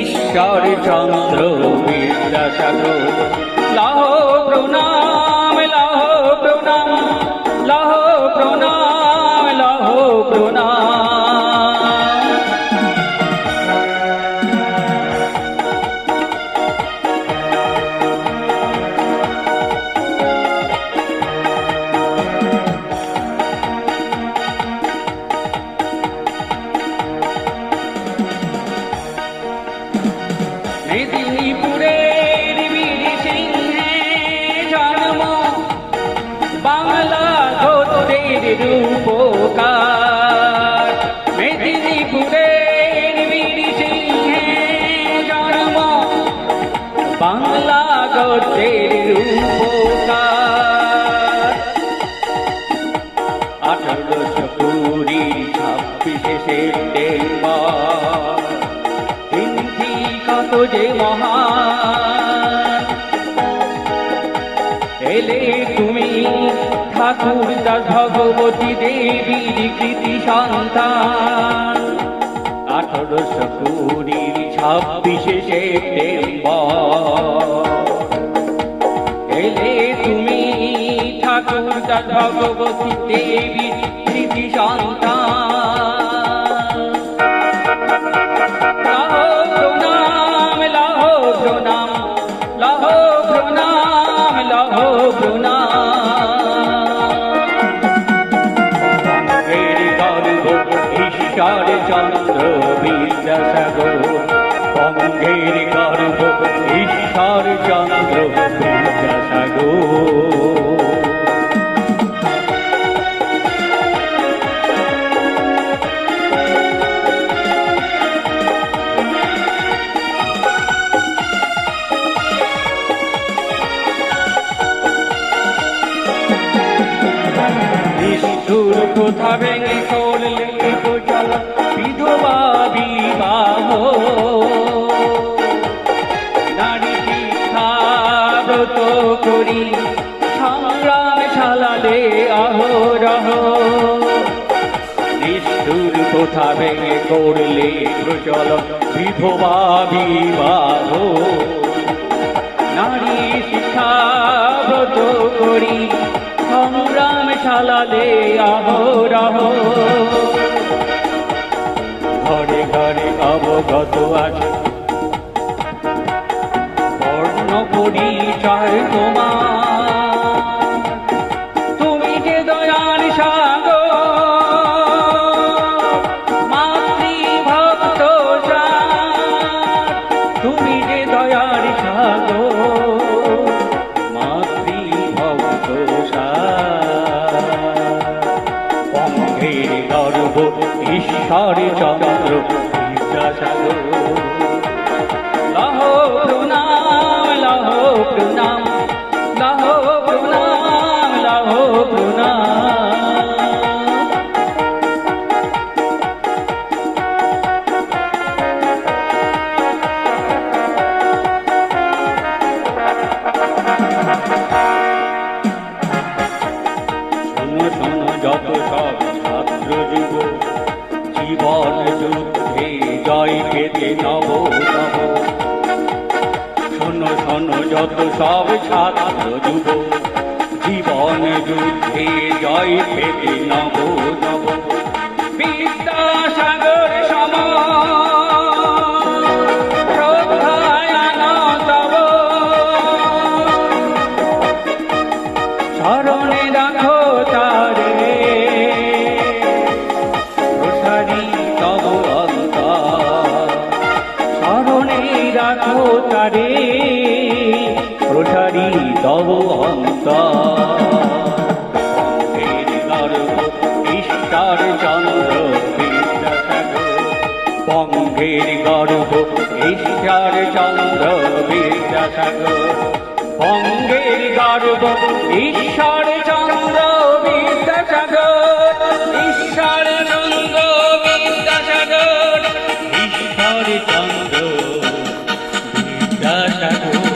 ঈশ্বর চন্দ্র বিদ্যাসাগর লাহ প্রণাম লাহ প্রণাম লাহ প্রণাম লাহ প্রণাম। মেদিনীপুরের বীর সিংহে জন্ম। বাংলা ধরতের রূপকার। মেদিনীপুরের বীর সিংহে জন্ম। বাংলা গদ্যের রূপকার। আঠারোশো কুড়ি ছাব্বিশে সেপ্টেম্বর। যে মহান। এলে তুমি ঠাকুর দাস ভগবতী দেবীর কৃতি সন্তান। আঠারোশো কুড়ির ছাব্বিশে সেপ্টেম্বর। এলে তুমি ঠাকুর দাস ভগবতী দেবীর কৃতি সন্তান। চন্দ্র বিদ্যাসাগর বঙ্গের গর্ব ঈশ্বর চন্দ্র বিদ্যাসাগর। কোথা ভেঙে করলে গোচল বিধবা বিবাহ। নারী শিক্ষাব্রত করি সংগ্রাম ছালালে আহরহ। নিষ্ঠুর কোথা ভেঙে করলে গোচল বিধবা বিবাহ। নারী শিক্ষাব্রত করি সংগ্রাম শালালে আহরহ ঘরে ঘরে অবগত আছে। বর্ণ পরিচয় তোমার। তুমি যে দয়াল সাগর, মাতৃভক্ত তুমি যে দয়ার সাগর ঈশ্বর চন্দ্র বিদ্যাসাগর নব নব শোনো শোনো যত সব ছাত্র যুব জীবন যুদ্ধে জয় পেতে নব নব ঈশ্বর বঙ্গের গর্ব ঈশ্বর চন্দ্র বিদ্যাসাগর বঙ্গের গর্ব ঈশ্বর